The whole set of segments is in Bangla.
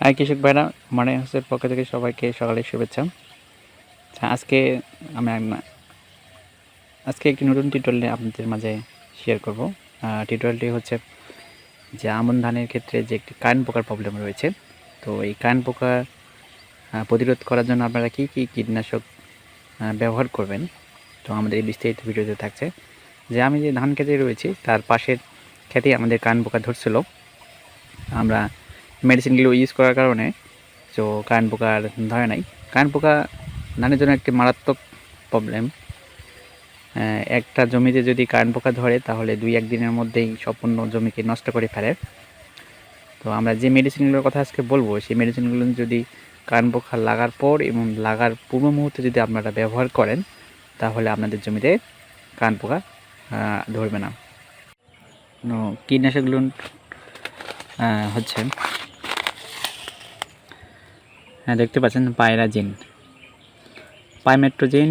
আর কৃষক ভাইরা মানে হচ্ছে পক্ষ থেকে সবাইকে সকালে শুভেচ্ছা। আচ্ছা, আজকে আমি আজকে একটি নতুন টিউটোরিয়াল আপনাদের মাঝে শেয়ার করব। টিউটোরিয়ালটি হচ্ছে যে আমন ধানের ক্ষেত্রে যে একটি কারেন্ট পোকার প্রবলেম রয়েছে। তো এই কারেন্ট পোকা প্রতিরোধ করার জন্য আপনারা কী কী কীটনাশক ব্যবহার করবেন? তো আমাদের এই বিস্তারিত ভিডিওতে থাকছে যে আমি যে ধান খেতে রয়েছি তার পাশের খেতেই আমাদের কান পোকা ধরছিল। আমরা মেডিসিনগুলো ইউজ করার কারণে তো কান পোকা ধরে নাই। কান পোকা ধানের জন্য একটি মারাত্মক প্রবলেম একটা জমিতে যদি কান পোকা ধরে, তাহলে দুই এক দিনের মধ্যেই সম্পূর্ণ জমিকে নষ্ট করে ফেলে। তো আমরা যে মেডিসিনগুলোর কথা আজকে বলব, সেই মেডিসিনগুলো যদি কান পোকা লাগার পর এবং লাগার পূর্ব মুহূর্তে যদি আপনারা ব্যবহার করেন, তাহলে আপনাদের জমিতে কান পোকা ধরবে না। কীটনাশকগুলো হচ্ছে হ্যাঁ দেখতে পাচ্ছেন পায়রাজিন পাইমেট্রোজিন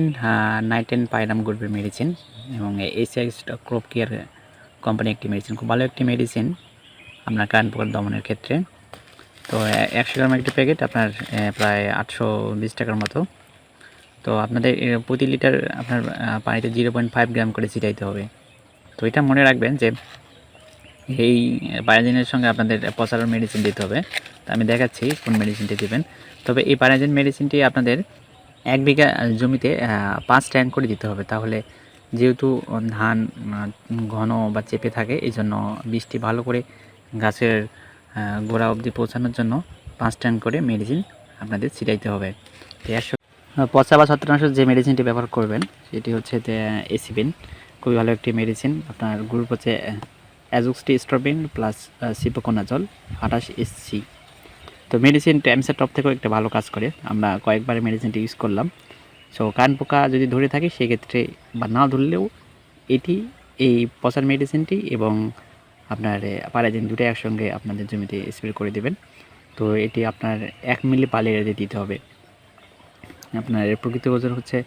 নাইটেন পাইরাম গ্রুপের মেডিসিন এবং এসিআইস ক্রপ কেয়ার কোম্পানি একটি মেডিসিন খুব ভালো একটি মেডিসিন আপনার কান পোকার দমনের ক্ষেত্রে। তো, একশো গ্রাম একটি প্যাকেট আপনার প্রায় আটশো বিশ টাকার মতো। তো, আপনাদের প্রতি লিটার আপনার পানিতে জিরো পয়েন্ট ফাইভ গ্রাম করে ছিটাইতে হবে। তো, এটা মনে রাখবেন যে এই প্যারাজিনের সঙ্গে আপনাদের পচানোর মেডিসিন দিতে হবে। তো আমি দেখাচ্ছি কোন মেডিসিনটি দেবেন। তবে এই প্যারাজিন মেডিসিনটি আপনাদের এক বিঘা জমিতে পাঁচ ট্যাঙ্ক করে দিতে হবে। তাহলে যেহেতু ধান ঘন বা চেপে থাকে এই জন্য বৃষ্টি ভালো করে গাছের গোড়া অবধি পৌঁছানোর জন্য পাঁচ ট্যাঙ্ক করে মেডিসিন আপনাদের ছিটাইতে হবে। আহ, পচা বা ছত্রাকনাশক যে মেডিসিনটি ব্যবহার করবেন সেটি হচ্ছে এসিবিন খুবই ভালো একটি মেডিসিন আপনার গ্রুপ হচ্ছে অ্যাজুক্সটি স্ট্রবিন প্লাস সিপোকোনাজল আঠাশ এসসি তো মেডিসিন ট্যামসের টপ থেকেও একটা ভালো কাজ করে। আমরা কয়েকবার মেডিসিনটি ইউজ করলাম। সো কান পোকা যদি ধরে থাকে, সেক্ষেত্রে বা না ধরলেও এটি, এই পচার মেডিসিনটি এবং আপনার প্যারাজিন দুটো একসঙ্গে আপনাদের জমিতে স্প্রে করে দেবেন। তো এটি আপনার এক মিলি পালে রেঁধে দিতে হবে। আপনার প্রকৃত ওজন হচ্ছে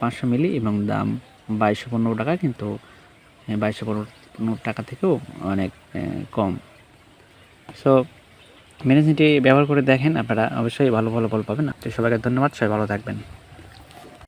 পাঁচশো মিলি এবং দাম বাইশশো পনেরো টাকা, কিন্তু বাইশশো পনেরো টাকা থেকেও অনেক কম। সো মেডিসিনটি ব্যবহার করে দেখেন, আপনারা অবশ্যই ভালো ভালো ফল পাবেন। আপনি সবাইকে ধন্যবাদ, সবাই ভালো থাকবেন।